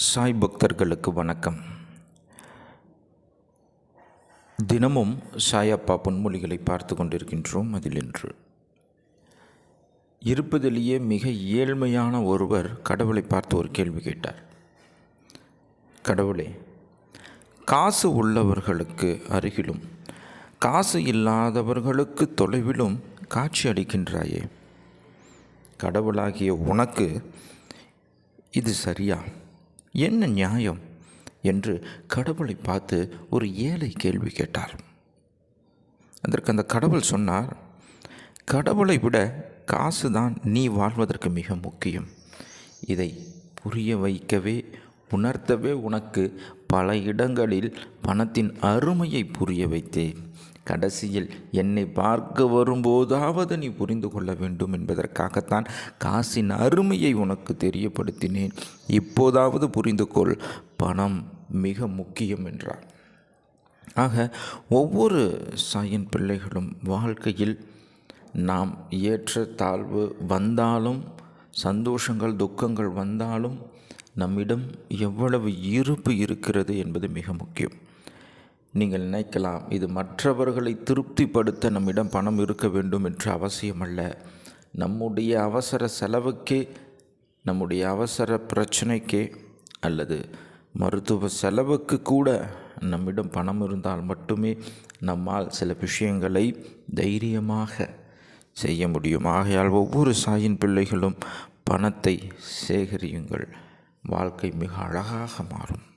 சாய் பக்தர்களுக்கு வணக்கம். தினமும் சாயப்பா பொன்மொழிகளை பார்த்து கொண்டிருக்கின்றோம் அதில் இன்று இருப்பதிலேயே மிக ஏழ்மையான ஒருவர் கடவுளை பார்த்து ஒரு கேள்வி கேட்டார். கடவுளே காசு உள்ளவர்களுக்கு அருகிலும் காசு இல்லாதவர்களுக்கு தொலைவிலும் காட்சி அளிக்கின்றாயே. கடவுளாகிய உனக்கு இது சரியா? என்ன நியாயம்? என்று கடவுளை பார்த்து ஒரு ஏழை கேள்வி கேட்டார். அதற்கு அந்த கடவுள் சொன்னார் கடவுளை விட காசு தான் நீ வாழ்வதற்கு மிக முக்கியம். இதை புரிய வைக்கவே உணர்த்தவே உனக்கு பல இடங்களில் பணத்தின் அருமையை புரிய வைத்தேன். கடைசியில் என்னை பார்க்க வரும்போதாவது நீ புரிந்து கொள்ள வேண்டும் என்பதற்காகத்தான் காசின் அருமையை உனக்கு தெரியப்படுத்தினேன். இப்போதாவது புரிந்து கொள் பணம் மிக முக்கியம் என்றார். ஆக ஒவ்வொரு சாயின் பிள்ளைகளும் வாழ்க்கையில் நாம் ஏற்ற தாழ்வு வந்தாலும் சந்தோஷங்கள் துக்கங்கள் வந்தாலும் நம்மிடம் எவ்வளவு இருப்பு இருக்கிறது என்பது மிக முக்கியம். நீங்கள் நினைக்கலாம் இது மற்றவர்களை திருப்திப்படுத்த நம்மிடம் பணம் இருக்க வேண்டும் என்று அவசியமல்ல. நம்முடைய அவசர செலவுக்கே நம்முடைய அவசர பிரச்சனைக்கே அல்லது மருத்துவ செலவுக்கு கூட நம்மிடம் பணம் இருந்தால் மட்டுமே நம்மால் சில விஷயங்களை தைரியமாக செய்ய முடியும். ஆகையால் ஒவ்வொரு சாயின் பிள்ளைகளும் பணத்தை சேகரியுங்கள். வாழ்க்கை மிக அழகாக மாறும்.